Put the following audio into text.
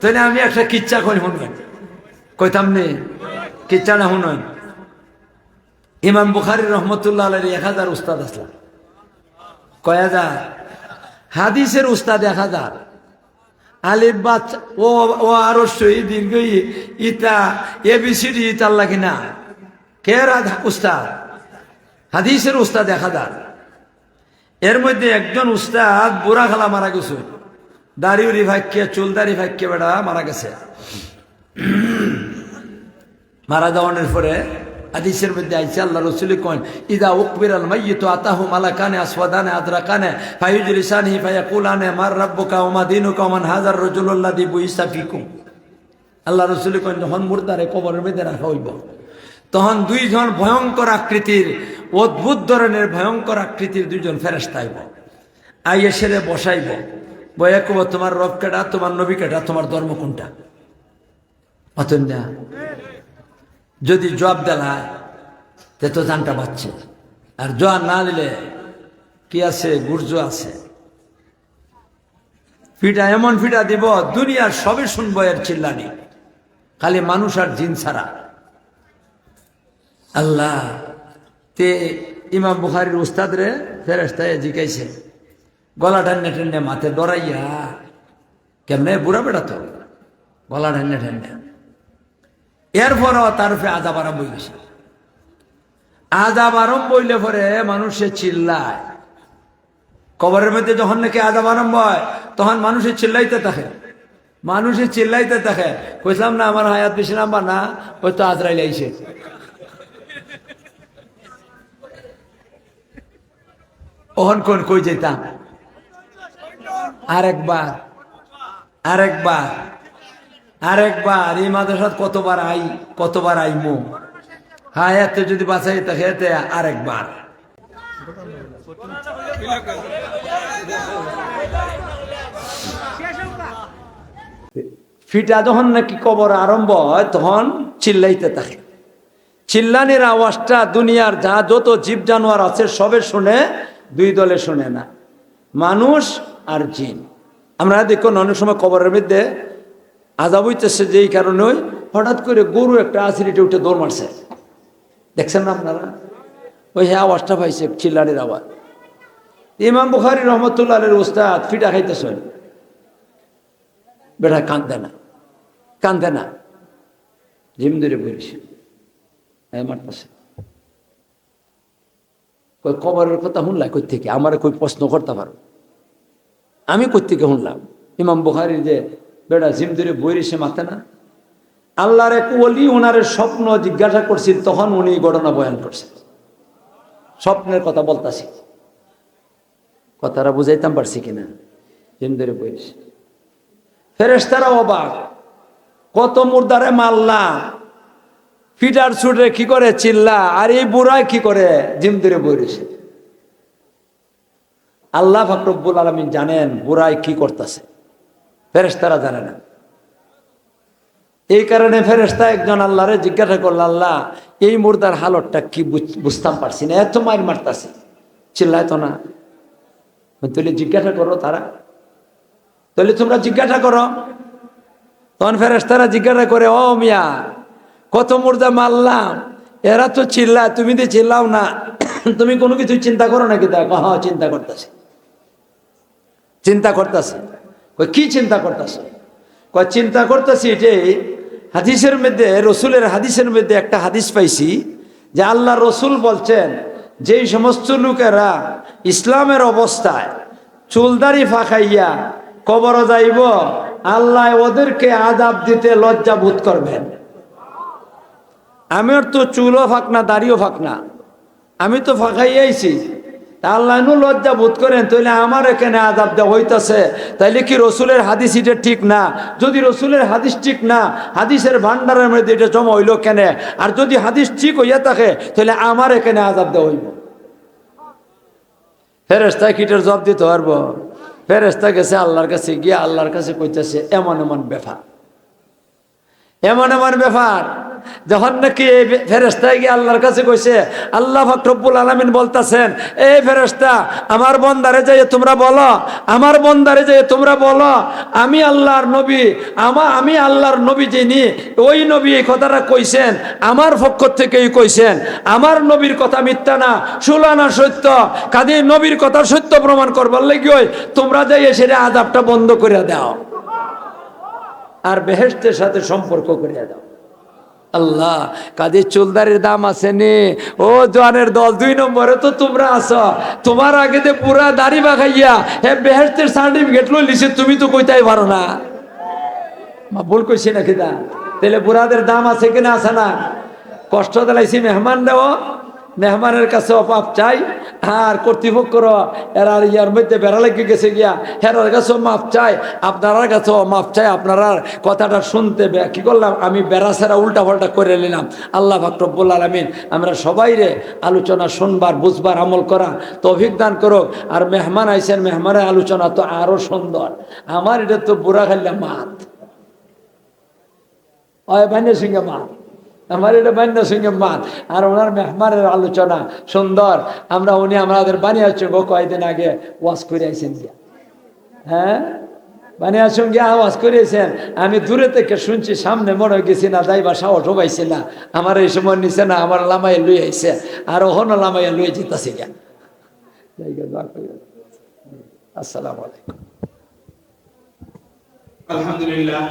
তাহলে আমি একটা কিচ্ছা কই শুনবেন কইতাম নে কিচ্ছা না শুনবেন ইমাম বুখারি রহমতুল্লাহ আলের এক হাজার উস্তাদ আসলাম। কয় হাজার হাদিসের উস্তাদ এক হাজার। আলিফ বাচ্চা ও আরও সই দীর্ঘ ই, ইতা এ লাগে না। কে উস্তাদ? হাদিসের উস্তাদ এক হাজার। এর মধ্যে একজন উস্তাদ বুড়া খালা মারা গেছে। দাড়িউরি ভাগ্যে, চুলদারি ভাগ্যে বেড়া মারা গেছে। মারা যাওয়ানোর পরে হাদিসের মধ্যে আইসে আল্লাহ রসুল কন ইদা উকবির আল মাইয়িতু আতাহু মালাকানে আসওয়াদানে আদরাকানে ফায়ুজলিসানহি ফায়াকুলানে, মার রাব্বুকা ওমা দিনুকা ওমান হাজার রাজুলুল্লাযী বুইসা ফিকুম। আল্লাহ রসুল কন যখন মুর্দারে কবরের মধ্যে রাখা হইব, তখন দুইজন ভয়ঙ্কর আকৃতির, অদ্ভুত ধরনের ভয়ঙ্কর আকৃতির দুইজন ফেরেস্তা আইব। আইয়ে সেরে বসাইব। বয়া তোমার রব কেটা তোমার নবী কেটা তোমার ধর্ম কোনটা? অতন যদি জবাব দেলায় তে তো জানটা পাচ্ছে আর জোয়ার না দিলে কি আছে, গুর্জ আছে? ফিটা এমন ফিটা দিব, দুনিয়ার সবে শুনব এর চিল্লানি। খালি মানুষ আর জিন ছাড়া। আল্লাহ, তে ইমাম বুখারির উস্তাদ রে ফেরেস্তায় জিকাইছে গলা ঠান্ডে ঠান্ডে মাথে ডরাইয়া কেমনে বুড়া বেড়া তো গলা ঠান্ডে ঠান্ডে এরপরও তার উপরে আজাব আরম্ভ হয়ে গেছে। আজাব আরম্ভ হইলে পরে মানুষে চিল্লায়। কবরের মধ্যে যখন নাকি আজাব আরম্ভ হয়, তখন মানুষে চিল্লাইতে থাকে। মানুষে চিল্লাইতে থাকে। কইলাম না, আমার হায়াত বেশি নাম্বার না? ওই তো আজরাইল আইছে। ওহন কোন কই যেতাম আরেকবার আরেকবার আরেকবার। এই মাদ্রাসাত কতবার আই, কতবার আইমো? হায়াতে যদি বাঁচাই থাকে এতে আরেকবার। ফিটা যখন নাকি কবর আরম্ভ হয়, তখন চিল্লাইতে থাকে। চিল্লানির আওয়াজটা দুনিয়ার যা, যত জীব জানোয়ার আছে, সবে শুনে দুই দলে শুনে না। মানুষ আর জিন। আমরা দেখুন অনেক সময় কবরের মধ্যে আজাব হইতেছে যেই কারণে হঠাৎ করে গরু একটা আসিরিটে উঠে দৌড় মারছে। দেখছেন না আপনারা? ওই হ্যাঁ আওয়াজটা পাইছে চিল্লানির আওয়াজ। ইমাম বুখারি রহমতুল্লাহ উস্তাদ ফিটা খাইতেছেন। বেটা কান্দে না কান্দে না। জিম ধরে বলিস মারতেছে। কই কবরের কথা শুনলাই কই থেকে? আমার কই প্রশ্ন করতে পারো? আমি কই শুনলাম, ইমাম বুখারি যে বেটা জিম ধরে বইরিসে মাথে না? আল্লাহর এক ওলি ওনারের স্বপ্ন জিজ্ঞাসা করছি, তখন উনি ঘটনা বয়ান করছেন স্বপ্নের কথা বলতাছি। কথাটা বুঝাইতাম পারছি কিনা? জিম ধরে বইরিসে ফেরেস্তারা অবাক। কত মুর্দারে মাল্লা। ফিটার ছুটে কি করে চিল্লা? আর এই বুড়ায় কি করে জিম ধরে বইরেছে আল্লাহ ফাকরব্বুল আলমিন জানেন বুড়ায় কি করতেছে। ফেরেস্তারা জানে না। এই কারণে ফেরেস্তা একজন আল্লাহরে জিজ্ঞাসা করল, আল্লাহ, এই মুর্দার হালতটা কি বুঝ- বুঝতাম পারছি না, এত মাইর মারতাছে। চিল্লায় তো না। তুলে জিজ্ঞাসা করো তারা। তাহলে তোমরা জিজ্ঞাসা করো। তখন ফেরেস্তারা জিজ্ঞাসা করে, ও মিয়া, কত মুর্দা মারলাম? এরা তো চিল্লায়, তুমি তো চিল্লাও না। তুমি কোনো কিছু চিন্তা করো নাকি? দেখো হ্যাঁ চিন্তা করতেছে। চিন্তা করতেছে। কি চিন্তা করতেছে? কয়, চিন্তা করতেছি যে, হাদিসের মধ্যে, রসুলের হাদিসের মধ্যে একটা হাদিস পাইছি যে আল্লাহ রসুল বলছেন, যেই সমস্ত লোকেরা ইসলামের অবস্থায় চুলদারি ফাঁকাইয়া কবর যাইব, আল্লাহ ওদেরকে আদাব দিতে লজ্জা বোধ করবেন। আমার তো চুলও ফাঁক না, দাড়িও ফাঁক না। আমি তো ফাঁকাই আইছি তা আল্লাহ নু লজ্জা বোধ করেন তাহলে আমার এখানে আদাব দেওয়া হইতাছে। তাইলে কি রসুলের হাদিস এটা ঠিক না? যদি রসুলের হাদিস ঠিক না, হাদিসের ভান্ডারের মধ্যে এটা জমা হইল কেন? আর যদি হাদিস ঠিক হইয়া থাকে তাহলে আমার এখানে আদাব দেওয়া হইব। ফেরেস্তা কিটার জব দিতে পারব? ফেরেস্তা গেছে আল্লাহর কাছে, গিয়ে আল্লাহর কাছে কইতেছে, এমন এমন ব্যাপার। এমন এমন ব্যাপার। যখন নাকি এই ফেরেস্তায় গিয়ে আল্লাহর কাছে কইছে, আল্লাহ ফকরবুল আলমিন বলতাছেন, এই ফেরেস্তা আমার বন্দারে যাইয়ে তোমরা বলো, আমার বন্দারে যাইয়ে তোমরা বলো, আমি আল্লাহর নবী, আমা আমি আল্লাহর নবী যিনি, ওই নবী এই কথাটা কইছেন, আমার পক্ষ থেকেই কইছেন, আমার নবীর কথা মিথ্যা না সুলানা সত্য কাজে নবীর কথা সত্য প্রমাণ করবার লেগে তোমরা যাই এসে আদাবটা বন্ধ করে দাও। আর বেহেস্তের সাথে সম্পর্ক করিয়া দাও। আল্লাহ কাজে চুলদারের দাম আছে নে। ও জোয়ানের দল, দুই নম্বরে তো তোমরা আস তোমার আগে যে পুরা দাড়ি বাখাইয়া হে বেহেস্তের সার্টিফিকেট লিছে তুমি তো কইতাই পারো না। মা, ভুল কইছি নাকি দা তাহলে বুড়াদের দাম আছে কিনা আছে না? কষ্ট দিলাইছি মেহমান দেও মেহমানের কাছে অপাপ চাই, আর কর্তৃপক্ষর এরা ইয়ার মধ্যে বেড়া লেগে গেছে গিয়া, হেরার কাছেও মাপ চাই আপনার কাছেও মাপ চাই আপনারা কথাটা শুনতে কি করলাম? আমি বেড়া সেরা উল্টা পাল্টা করে নিলাম। আল্লাহ ফাকরবুল আলমিন, আমরা সবাই রে আলোচনা শুনবার, বুঝবার, আমল করা তো অভিজ্ঞান করুক। আর মেহমান আইসেন মেহমানের আলোচনা তো আরও সুন্দর। আমার এটা তো বুড়া খাইলাম মাত। হয় বান্যা সিংহে মাত। আমার এটা বান্য সিংহে মাত। আর ওনার মেহমানের আলোচনা সুন্দর। আমরা উনি আমাদের বানিয়ে বানিয়েছে গো কয়েকদিন আগে ওয়াশ করে আইসেন গিয়া। হ্যাঁ? বানিয়ার সঙ্গে আওয়াজ করেছেন আমি দূরে থেকে শুনছি, সামনে মনে গেছি না যাই বা সাহস পাইছি না। আমার এই সময় নিছে না, আমার লামাই লুই আইছে। আর ওখানে লামাই লুই যেতেছি গা আসসালামু আলাইকুম। আলহামদুলিল্লাহ।